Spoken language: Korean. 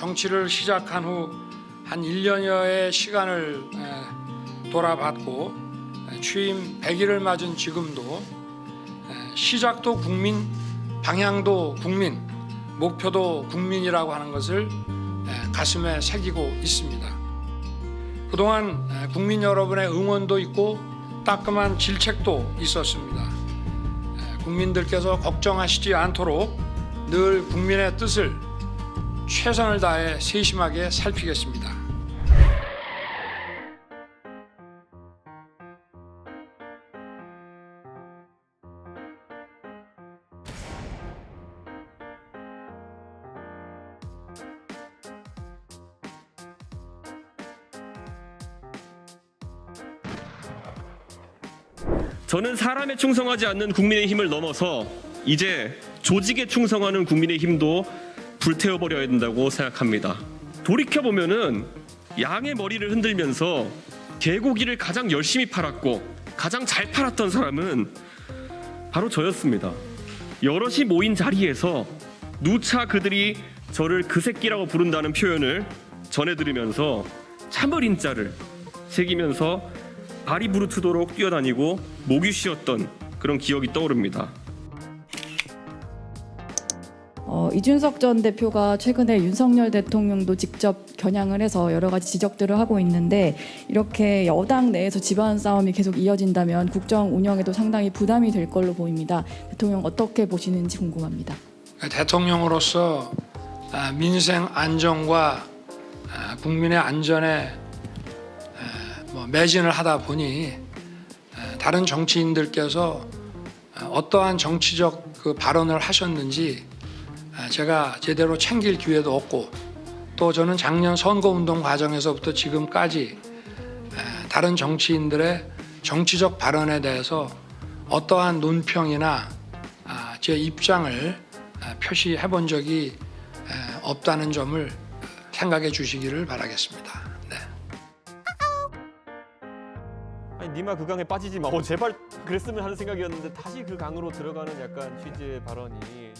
정치를 시작한 후 한 1년여의 시간을 에, 돌아봤고 에, 취임 100일을 맞은 지금도 에, 시작도 국민, 방향도 국민, 목표도 국민이라고 하는 것을 에, 가슴에 새기고 있습니다. 그동안 에, 국민 여러분의 응원도 있고 따끔한 질책도 있었습니다. 에, 국민들께서 걱정하시지 않도록 늘 국민의 뜻을 최선을 다해 세심하게 살피겠습니다. 저는 사람에 충성하지 않는 국민의 힘을 넘어서 이제 조직에 충성하는 국민의 힘도 불태워버려야 된다고 생각합니다. 돌이켜 보면은 양의 머리를 흔들면서 개고기를 가장 열심히 팔았고 가장 잘 팔았던 사람은 바로 저였습니다. 여럿이 모인 자리에서 누차 그들이 저를 그 새끼라고 부른다는 표현을 전해 들으면서 참을 인자를 새기면서 발이 부르트도록 뛰어다니고 목이 쉬었던 그런 기억이 떠오릅니다. 어, 이준석 전 대표가 최근에 윤석열 대통령도 직접 겨냥을 해서 여러 가지 지적들을 하고 있는데 이렇게 여당 내에서 집안 싸움이 계속 이어진다면 국정 운영에도 상당히 부담이 될 걸로 보입니다. 대통령 어떻게 보시는지 궁금합니다. 대통령으로서 아, 민생 안정과 아, 국민의 안전에 아, 뭐 매진을 하다 보니 아, 다른 정치인들께서 아, 어떠한 정치적 그 발언을 하셨는지 아, 제가 제대로 챙길 기회도 없고 또 저는 작년 선거운동 과정에서부터 지금까지 아, 다른 정치인들의 정치적 발언에 대해서 어떠한 논평이나 아, 제 입장을 아, 표시해 본 적이 에, 없다는 점을 생각해 주시기를 바라겠습니다. 네. 아니 니마 그 강에 빠지지 마. 어, 제발 그랬으면 하는 생각이었는데 다시 그 강으로 들어가는 약간 취지의 발언이